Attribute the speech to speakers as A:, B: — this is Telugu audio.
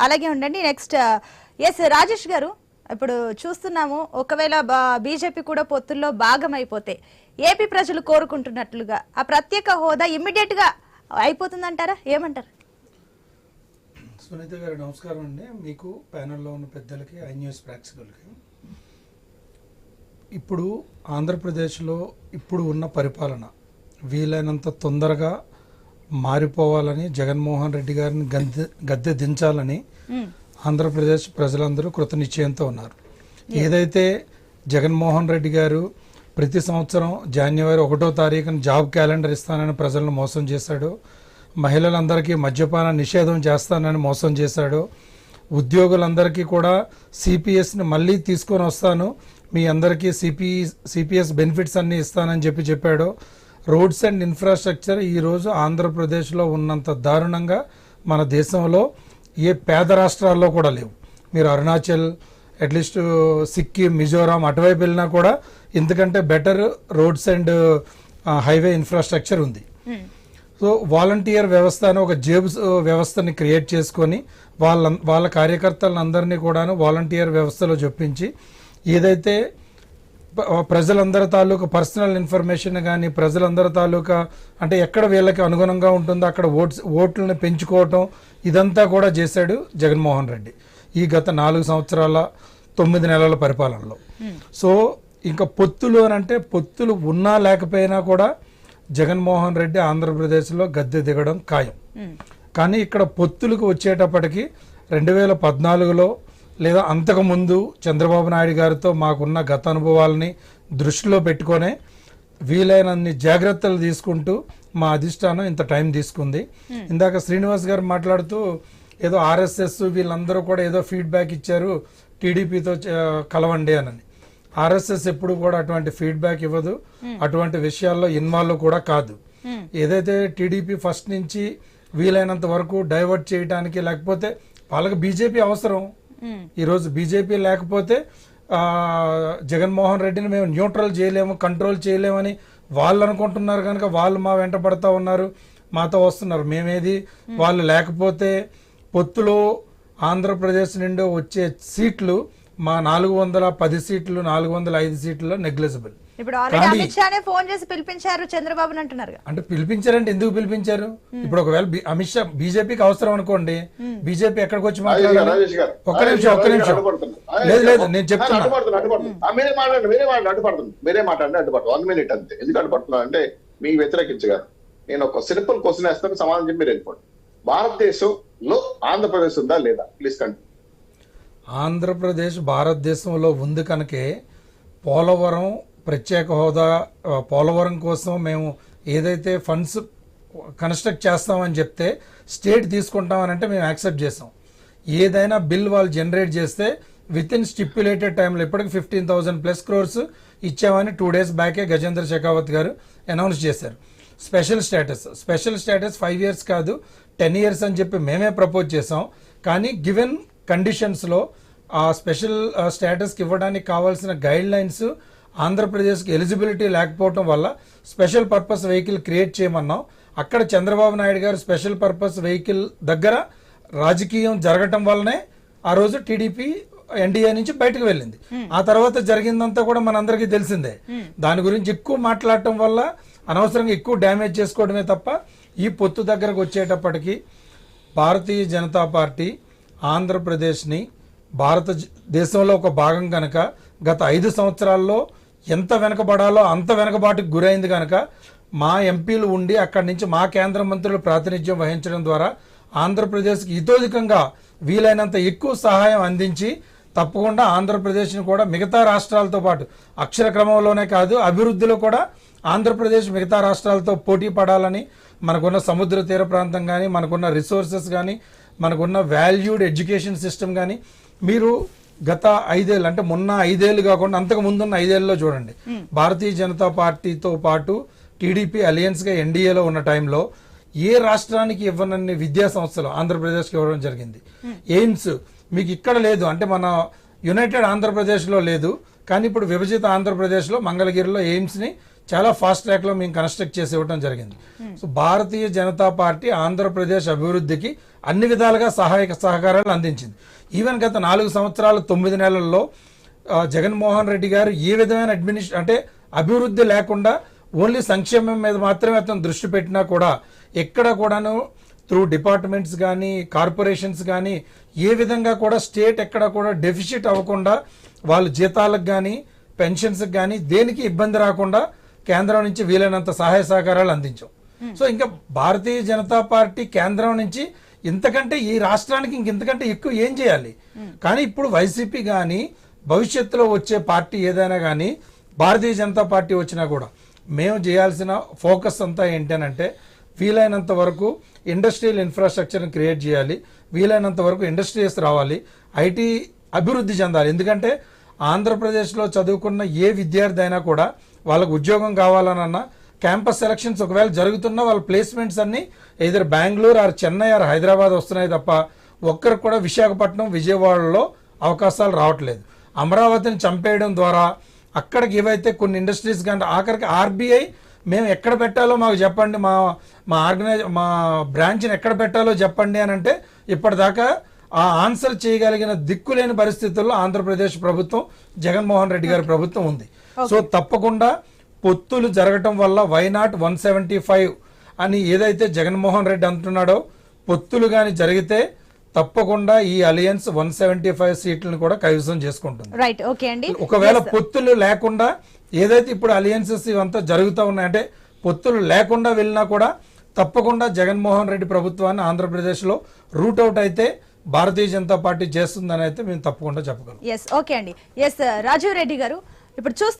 A: అలాగే ఉండండి. నెక్స్ట్ ఎస్ uh, రాజేష్ గారు ఇప్పుడు చూస్తున్నాము ఒకవేళ బీజేపీ కూడా పొత్తుల్లో భాగమైపోతే ఏపీ ప్రజలు కోరుకుంటున్నట్లుగా ఆ ప్రత్యేక హోదా ఇమ్మీడియట్గా అయిపోతుందంటారా? ఏమంటారు?
B: సునీత గారు నమస్కారం అండి. మీకు ప్యానెల్లో ఉన్న పెద్దలకి ఐ న్యూస్ ప్రేక్షకులకి. ఇప్పుడు ఆంధ్రప్రదేశ్లో ఇప్పుడు ఉన్న పరిపాలన వీలైనంత తొందరగా మారిపోవాలని జగన్మోహన్ రెడ్డి గారిని గద్దె గద్దె దించాలని. ఆంధ్రప్రదేశ్ ప్రజలందరూ కృతనిశ్చయంతో ఉన్నారు ఏదైతే జగన్మోహన్ రెడ్డి గారు ప్రతి సంవత్సరం జనవరి ఒకటో తారీఖున జాబ్ క్యాలెండర్ ఇస్తానని ప్రజలను మోసం చేశాడు మహిళలందరికీ మద్యపాన నిషేధం చేస్తానని మోసం చేశాడు ఉద్యోగులందరికీ కూడా సిపిఎస్ని మళ్ళీ తీసుకొని వస్తాను మీ అందరికీ సిపి సిపిఎస్ బెనిఫిట్స్ అన్నీ ఇస్తానని చెప్పి చెప్పాడు రోడ్స్ అండ్ ఇన్ఫ్రాస్ట్రక్చర్ ఈరోజు ఆంధ్రప్రదేశ్లో ఉన్నంత దారుణంగా మన దేశంలో ఏ పేద రాష్ట్రాల్లో కూడా లేవు మీరు అరుణాచల్ అట్లీస్ట్ సిక్కిం మిజోరాం అటువైపు వెళ్ళినా కూడా ఇంతకంటే better roads and highway infrastructure ఉంది. సో వాలంటీర్ వ్యవస్థ అని ఒక జేబు వ్యవస్థని క్రియేట్ చేసుకొని వాళ్ళ వాళ్ళ కార్యకర్తలను అందరినీ కూడాను వాలంటీర్ వ్యవస్థలో చొప్పించి ఏదైతే ప్రజలందరి తాలూకా పర్సనల్ ఇన్ఫర్మేషన్ కానీ ప్రజలందరి తాలూకా అంటే ఎక్కడ వీళ్ళకి అనుగుణంగా ఉంటుందో అక్కడ ఓట్స్ ఓట్లను పెంచుకోవటం ఇదంతా కూడా చేశాడు జగన్మోహన్ రెడ్డి ఈ గత నాలుగు సంవత్సరాల తొమ్మిది నెలల పరిపాలనలో సో ఇంకా పొత్తులు అని అంటే పొత్తులు ఉన్నా లేకపోయినా కూడా జగన్మోహన్ రెడ్డి ఆంధ్రప్రదేశ్లో గద్దె దిగడం ఖాయం. కానీ ఇక్కడ పొత్తులకు వచ్చేటప్పటికి రెండు వేల పద్నాలుగులో లేదా అంతకుముందు చంద్రబాబు నాయుడు గారితో మాకున్న గత అనుభవాలని దృష్టిలో పెట్టుకొనే వీలైనన్ని జాగ్రత్తలు తీసుకుంటూ మా అధిష్టానం ఇంత టైం తీసుకుంది. ఇందాక శ్రీనివాస్ గారు మాట్లాడుతూ ఏదో ఆర్ఎస్ఎస్ వీళ్ళందరూ కూడా ఏదో ఫీడ్బ్యాక్ ఇచ్చారు టీడీపీతో కలవండి అని ఆర్ఎస్ఎస్ ఎప్పుడు కూడా అటువంటి ఫీడ్బ్యాక్ ఇవ్వదు. అటువంటి విషయాల్లో ఇన్వాల్వ్ కూడా కాదు.
A: మ్మ్.
B: ఏదైతే టీడీపీ ఫస్ట్ నుంచి వీలైనంత వరకు డైవర్ట్ చేయడానికి లేకపోతే వాళ్ళకి బీజేపీ అవసరం. ఈరోజు బీజేపీ లేకపోతే జగన్మోహన్ రెడ్డిని మేము న్యూట్రల్ చేయలేము కంట్రోల్ చేయలేమని వాళ్ళు అనుకుంటున్నారు కనుక వాళ్ళు మా వెంట పడతా ఉన్నారు మాతో వస్తున్నారు. మేమేది వాళ్ళు లేకపోతే పొత్తులో ఆంధ్రప్రదేశ్ నుండి వచ్చే సీట్లు మా నాలుగు వందల పది సీట్లు నాలుగు వందల ఐదు సీట్లలో నెగ్లెజబుల్
A: ఇప్పుడు ఆల్రెడీ అమిత్ షానే ఫోన్ చేసి పిలిపించారు చంద్రబాబుని అంటున్నారు
B: అంటే పిలిపించారంటే ఎందుకు పిలిపించారు? ఇప్పుడు ఒకవేళ అమిత్ షా బీజేపీకి అవసరం అనుకోండి బీజేపీ ఎక్కడికి వచ్చి మాట్లాడాలి?
C: రాజేష్ గారు.
B: ఒక్క నిమిషం ఒక్క నిమిషం. లేదు లేదు నేను చెప్తున్నా.
C: ఆ, మీరే మాట్లాడండి మీరే మాట్లాడండి అడ్డుపడుతుంది. మీరే మాట్లాడండి అడ్డుపడుతుంది. వన్ మినిట్ అంతే. ఎందుకు అడ్డుపడుతున్నారు అంటే మీ వ్యతిరేకించగారు నేను ఒక సింపుల్ క్వశ్చన్ వేస్తాను సమాధానం చెప్పి మీరు వెళ్ళిపోండి. భారతదేశంలో ఆంధ్రప్రదేశ్ ఉందా లేదా? ప్లీజ్ కండి
B: ఆంధ్రప్రదేశ్ భారతదేశంలో ఉంది కనుకే పోలవరం ప్రత్యేక హోదా పోలవరం కోసం మేము ఏదైతే ఫండ్స్ కన్స్ట్రక్ట్ చేస్తామని చెప్తే స్టేట్ తీసుకుంటామని అంటే మేము యాక్సెప్ట్ చేసాం ఏదైనా బిల్ వాళ్ళు జనరేట్ చేస్తే విత్ ఇన్ స్టిప్యులేటెడ్ టైంలో ఇప్పటికి ఫిఫ్టీన్ థౌసండ్ ప్లస్ క్రోర్స్ ఇచ్చామని టూ డేస్ బ్యాకే గజేంద్ర షెకావత్ గారు అనౌన్స్ చేశారు. Special status special status five years కాదు టెన్ ఇయర్స్ అని చెప్పి మేమే ప్రపోజ్ చేసాం కానీ గివెన్ కండిషన్స్లో ఆ స్పెషల్ స్టేటస్కి ఇవ్వడానికి కావాల్సిన గైడ్ లైన్స్ ఆంధ్రప్రదేశ్కి ఎలిజిబిలిటీ లేకపోవటం వల్ల స్పెషల్ పర్పస్ వెహికల్ క్రియేట్ చేయమన్నాం. అక్కడ చంద్రబాబు నాయుడు గారు స్పెషల్ పర్పస్ వెహికల్ దగ్గర రాజకీయం జరగటం వల్లనే ఆ రోజు టీడీపీ ఎన్డీఏ నుంచి బయటకు వెళ్ళింది. ఆ తర్వాత జరిగిందంతా కూడా మనందరికీ తెలిసిందే. దాని గురించి ఎక్కువ మాట్లాడటం వల్ల అనవసరంగా ఎక్కువ డ్యామేజ్ చేసుకోవడమే తప్ప ఈ పొత్తు దగ్గరకు వచ్చేటప్పటికి భారతీయ జనతా పార్టీ ఆంధ్రప్రదేశ్ని భారత దేశంలో ఒక భాగం కనుక గత ఐదు సంవత్సరాల్లో ఎంత వెనకబడాలో అంత వెనకబాటుకు గురైంది కనుక మా ఎంపీలు ఉండి అక్కడి నుంచి మా కేంద్ర మంత్రులు ప్రాతినిధ్యం వహించడం ద్వారా ఆంధ్రప్రదేశ్కి ఇతోధికంగా వీలైనంత ఎక్కువ సహాయం అందించి తప్పకుండా ఆంధ్రప్రదేశ్ని కూడా మిగతా రాష్ట్రాలతో పాటు అక్షర క్రమంలోనే కాదు అభివృద్ధిలో కూడా ఆంధ్రప్రదేశ్ మిగతా రాష్ట్రాలతో పోటీ పడాలని మనకున్న సముద్ర తీర ప్రాంతం కానీ మనకున్న రిసోర్సెస్ కానీ మనకున్న వాల్యూడ్ ఎడ్యుకేషన్ సిస్టమ్ కానీ మీరు గత ఐదేళ్ళు అంటే మొన్న ఐదేళ్ళు కాకుండా అంతకు ముందున్న ఐదేళ్ళలో చూడండి. భారతీయ జనతా పార్టీతో పాటు టీడీపీ అలయన్స్గా ఎన్డీఏలో ఉన్న టైంలో ఏ రాష్ట్రానికి ఇవ్వనన్ని విద్యా సంస్థలు ఆంధ్రప్రదేశ్కి ఇవ్వడం జరిగింది. ఎయిమ్స్ మీకు ఇక్కడ లేదు అంటే మన యునైటెడ్ ఆంధ్రప్రదేశ్లో లేదు. కానీ ఇప్పుడు విభజిత ఆంధ్రప్రదేశ్లో మంగళగిరిలో ఎయిమ్స్ని చాలా ఫాస్ట్ ట్రాక్లో మేము కన్స్ట్రక్ట్ చేసి ఇవ్వడం జరిగింది. సో భారతీయ జనతా పార్టీ ఆంధ్రప్రదేశ్ అభివృద్ధికి అన్ని విధాలుగా సహాయక సహకారాలు అందించింది. ఈవెన్ గత నాలుగు సంవత్సరాలు తొమ్మిది నెలల్లో జగన్మోహన్ రెడ్డి గారు ఏ విధమైన అడ్మినిస్ట్రే అంటే అభివృద్ధి లేకుండా ఓన్లీ సంక్షేమం మీద మాత్రమే అతను దృష్టి పెట్టినా కూడా ఎక్కడ కూడాను త్రూ డిపార్ట్మెంట్స్ కానీ కార్పొరేషన్స్ కానీ ఏ విధంగా కూడా స్టేట్ ఎక్కడ కూడా డెఫిసిట్ అవ్వకుండా వాళ్ళు జీతాలకు కానీ పెన్షన్స్కి కానీ దేనికి ఇబ్బంది రాకుండా కేంద్రం నుంచి వీలైనంత సహాయ సహకారాలు అందించాం. సో ఇంకా భారతీయ జనతా పార్టీ కేంద్రం నుంచి ఇంతకంటే ఈ రాష్ట్రానికి ఇంక ఇంతకంటే ఎక్కువ ఏం చేయాలి? కానీ ఇప్పుడు వైసీపీ కానీ భవిష్యత్తులో వచ్చే పార్టీ ఏదైనా కానీ భారతీయ జనతా పార్టీ వచ్చినా కూడా మేము చేయాల్సిన ఫోకస్ అంతా ఏంటనంటే వీలైనంత వరకు ఇండస్ట్రియల్ ఇన్ఫ్రాస్ట్రక్చర్ని క్రియేట్ చేయాలి. వీలైనంత వరకు ఇండస్ట్రీస్ రావాలి. ఐటీ అభివృద్ధి చెందాలి. ఎందుకంటే ఆంధ్రప్రదేశ్లో చదువుకున్న ఏ విద్యార్థి అయినా కూడా వాళ్ళకు ఉద్యోగం కావాలనన్నా క్యాంపస్ సెలక్షన్స్ ఒకవేళ జరుగుతున్నా వాళ్ళ ప్లేస్మెంట్స్ అన్ని ఇద్దరు బెంగళూరు ఆర్ చెన్నై ఆర్ హైదరాబాద్ వస్తున్నాయి తప్ప ఒక్కరికి కూడా విశాఖపట్నం విజయవాడలో అవకాశాలు రావట్లేదు. అమరావతిని చంపేయడం ద్వారా అక్కడికి ఏవైతే కొన్ని ఇండస్ట్రీస్ కానీ ఆఖరికి ఆర్బీఐ మేము ఎక్కడ పెట్టాలో మాకు చెప్పండి మా మా ఆర్గనైజ్ మా బ్రాంచ్ని ఎక్కడ పెట్టాలో చెప్పండి అని అంటే ఇప్పటిదాకా ఆ ఆన్సర్ చేయగలిగిన దిక్కులేని పరిస్థితుల్లో ఆంధ్రప్రదేశ్ ప్రభుత్వం జగన్మోహన్ రెడ్డి గారి ప్రభుత్వం ఉంది. సో తప్పకుండా పొత్తులు జరగటం వల్ల వైనాట్ వన్ సెవెంటీ ఫైవ్ అని ఏదైతే జగన్మోహన్ రెడ్డి అంటున్నాడో పొత్తులు కానీ జరిగితే తప్పకుండా ఈ అలయన్స్ వన్ సెవెంటీ ఫైవ్ సీట్లను కూడా కైవసం చేసుకుంటుంది.
A: రైట్ ఓకే అండి.
B: ఒకవేళ పొత్తులు లేకుండా ఏదైతే ఇప్పుడు అలియన్సెస్ ఇవంతా జరుగుతూ ఉన్నాయి అంటే పొత్తులు లేకుండా వెళ్ళినా కూడా తప్పకుండా జగన్మోహన్ రెడ్డి ప్రభుత్వాన్ని ఆంధ్రప్రదేశ్లో రూట్ అవుట్ అయితే భారతీయ జనతా పార్టీ చేస్తుందని అయితే మేము తప్పకుండా చెప్పగలం.
A: ఎస్ ఓకే అండి. ఎస్ రాజీవ్ రెడ్డి గారు ఇప్పుడు చూస్తే